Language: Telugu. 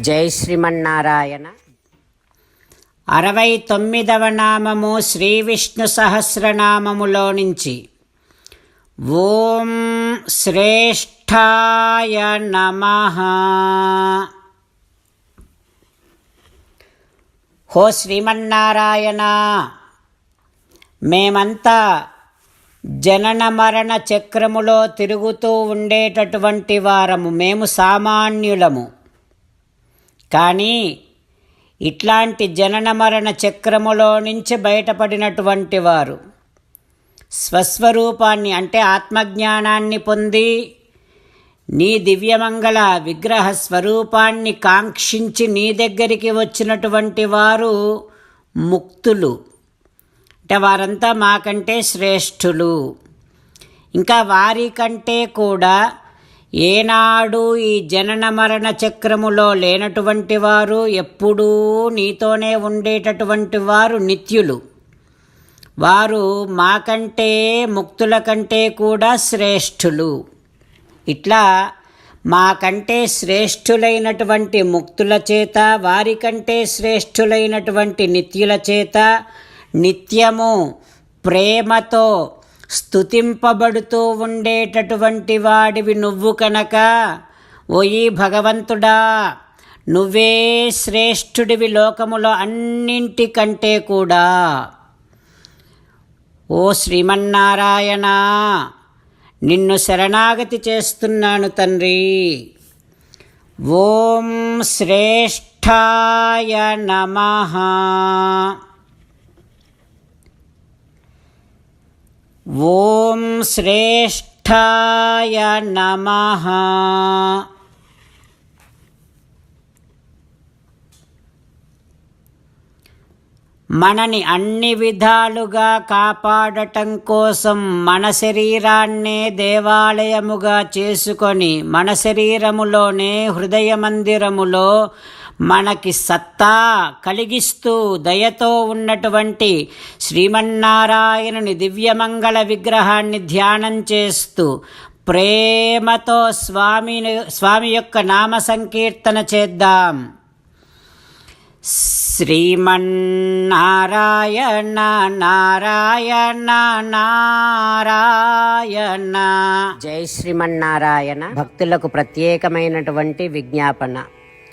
జై శ్రీమన్నారాయణ. అరవై తొమ్మిదవ నామము శ్రీ విష్ణు సహస్రనామములో నుంచి ఓం శ్రేష్ఠాయ నమ. హో శ్రీమన్నారాయణ మేమంతా జనన మరణ చక్రములో తిరుగుతూ ఉండేటటువంటి వారము. మేము సామాన్యులము. కానీ ఇట్లాంటి జనన మరణ చక్రములో నుంచి బయటపడినటువంటి వారు స్వస్వరూపాన్ని అంటే ఆత్మజ్ఞానాన్ని పొంది నీ దివ్యమంగళ విగ్రహ స్వరూపాన్ని కాంక్షించి నీ దగ్గరికి వచ్చినటువంటి వారు ముక్తులు. అంటే వారంతా మాకంటే శ్రేష్ఠులు. ఇంకా వారికంటే కూడా ఏనాడు ఈ జనన మరణ చక్రములో లేనటువంటి వారు ఎప్పుడూ నీతోనే ఉండేటటువంటి వారు నిత్యులు. వారు మాకంటే ముక్తుల కంటే కూడా శ్రేష్ఠులు. ఇట్లా మాకంటే శ్రేష్ఠులైనటువంటి ముక్తుల చేత వారికంటే శ్రేష్ఠులైనటువంటి నిత్యుల చేత నిత్యము ప్రేమతో స్తుతింపబడుతూ ఉండేటటువంటి వాడివి నువ్వు కనుక ఓయి భగవంతుడా నువ్వే శ్రేష్ఠుడివి లోకములో అన్నింటికంటే కూడా. ఓ శ్రీమన్నారాయణ నిన్ను శరణాగతి చేస్తున్నాను తండ్రి. ఓం శ్రేష్ఠాయ నమ. ఓం శ్రేష్ఠాయ నమః. మనని అన్ని విధాలుగా కాపాడటం కోసం మన శరీరాన్నే దేవాలయముగా చేసుకొని మన శరీరములోనే హృదయ మందిరములో మనకి సత్తా కలిగిస్తూ దయతో ఉన్నటువంటి శ్రీమన్నారాయణుని దివ్యమంగళ విగ్రహాన్ని ధ్యానం చేస్తూ ప్రేమతో స్వామిని స్వామి యొక్క నామ సంకీర్తన చేద్దాం. శ్రీమన్నారాయణ నారాయణ నారాయణ. జై శ్రీమన్నారాయణ. భక్తులకు ప్రత్యేకమైనటువంటి విజ్ఞాపన.